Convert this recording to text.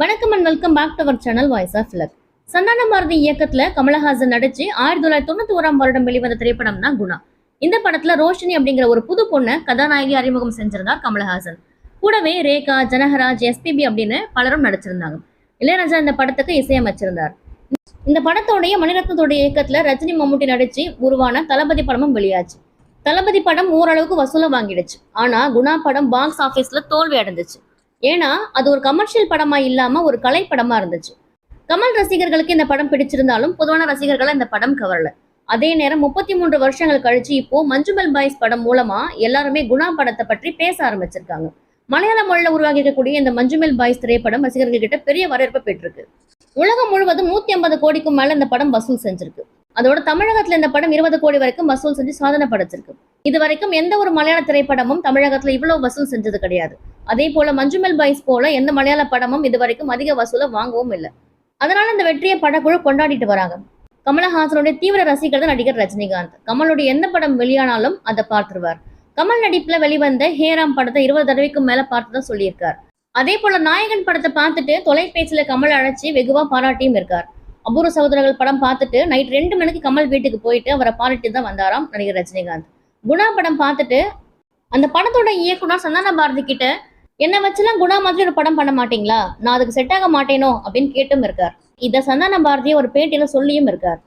வணக்கம் and welcome back to our channel voice of luck Santhana Bharathi இயக்கத்துல கமலஹாசன் நடிச்சு ஆயிரத்தி தொள்ளாயிரத்தி தொண்ணூத்தி ஓராம் வருடம் வெளிவந்த திரைப்படம் தான் குணா. இந்த படத்துல ரோஷினி அப்படிங்கிற ஒரு புது பொண்ணை கதாநாயகி அறிமுகம் செஞ்சிருந்தார் கமலஹாசன். கூடவே ரேகா ஜனகராஜ் எஸ்பிபி அப்படின்னு பலரும் நடிச்சிருந்தாங்க. இளையராஜா இந்த படத்துக்கு இசையமைச்சிருந்தார். இந்த படத்தோடைய மணிரத்னத்தோடைய இயக்கத்துல ரஜினி மம்முட்டி நடிச்சு உருவான தளபதி படமும் வெளியாச்சு. தளபதி படம் ஓரளவுக்கு வசூலை வாங்கிடுச்சு. ஆனா குணா படம் பாக்ஸ் ஆபீஸ்ல தோல்வி அடைஞ்சிச்சு. ஏன்னா அது ஒரு கமர்ஷியல் படமா இல்லாம ஒரு கலை படமா இருந்துச்சு. கமல் ரசிகர்களுக்கு இந்த படம் பிடிச்சிருந்தாலும் பொதுவான ரசிகர்களை இந்த படம் கவரல அதே நேரம் முப்பத்தி மூன்று வருஷங்கள் கழிச்சு இப்போ மஞ்சுமெல் பாய்ஸ் படம் மூலமா எல்லாருமே குணா படத்தை பற்றி பேச ஆரம்பிச்சிருக்காங்க. மலையாள மொழியில உருவாகி இருக்கக்கூடிய இந்த மஞ்சுமல் பாய்ஸ் திரைப்படம் ரசிகர்கள் கிட்ட பெரிய வரவேற்பு பெற்றிருக்கு. உலகம் முழுவதும் நூத்தி ஐம்பது கோடிக்கும் மேல இந்த படம் வசூல் செஞ்சிருக்கு. அதோட தமிழகத்துல இந்த படம் இருபது கோடி வரைக்கும் வசூல் செஞ்சு சாதனை படைச்சிருக்கு. இது வரைக்கும் எந்த ஒரு மலையாள திரைப்படமும் தமிழகத்துல இவ்வளவு வசூல் செஞ்சது கிடையாது. அதே போல மஞ்சுமெல் பாய்ஸ் போல எந்த மலையாள படமும் இது வரைக்கும் அதிக வசூலை வாங்கவும் இல்லை. அதனால இந்த வெற்றியை படக்குழு கொண்டாடிட்டு வராங்க. கமலஹாசனுடைய தீவிர ரசிகர் தான் நடிகர் ரஜினிகாந்த். கமலுடைய எந்த படம் வெளியானாலும் அதை பார்த்துருவார். கமல் நடிப்புல வெளிவந்த ஹேராம் படத்தை இருபது தடவைக்கும் மேல பார்த்துதான் சொல்லியிருக்கார். அதே போல நாயகன் படத்தை பார்த்துட்டு தொலைபேசியில கமல் அழைச்சி வெகுவா பாராட்டியும் இருக்கார். அபூர்வ சகோதரர்கள் படம் பார்த்துட்டு நைட் ரெண்டு மணிக்கு கமல் வீட்டுக்கு போயிட்டு அவரை பாராட்டி தான் வந்தாராம் நடிகர் ரஜினிகாந்த். குணா படம் பார்த்துட்டு அந்த படத்தோட இயக்குனர் சந்தான பாரதி கிட்ட என்ன வச்சுலாம் குணா மாதிரி ஒரு படம் பண்ண மாட்டீங்களா? நான் அதுக்கு செட் ஆக மாட்டேனோ? அப்படின்னு கேட்டும் இருக்கார். இத சந்தான பாரதியை ஒரு பேட்டியில சொல்லியும் இருக்கார்.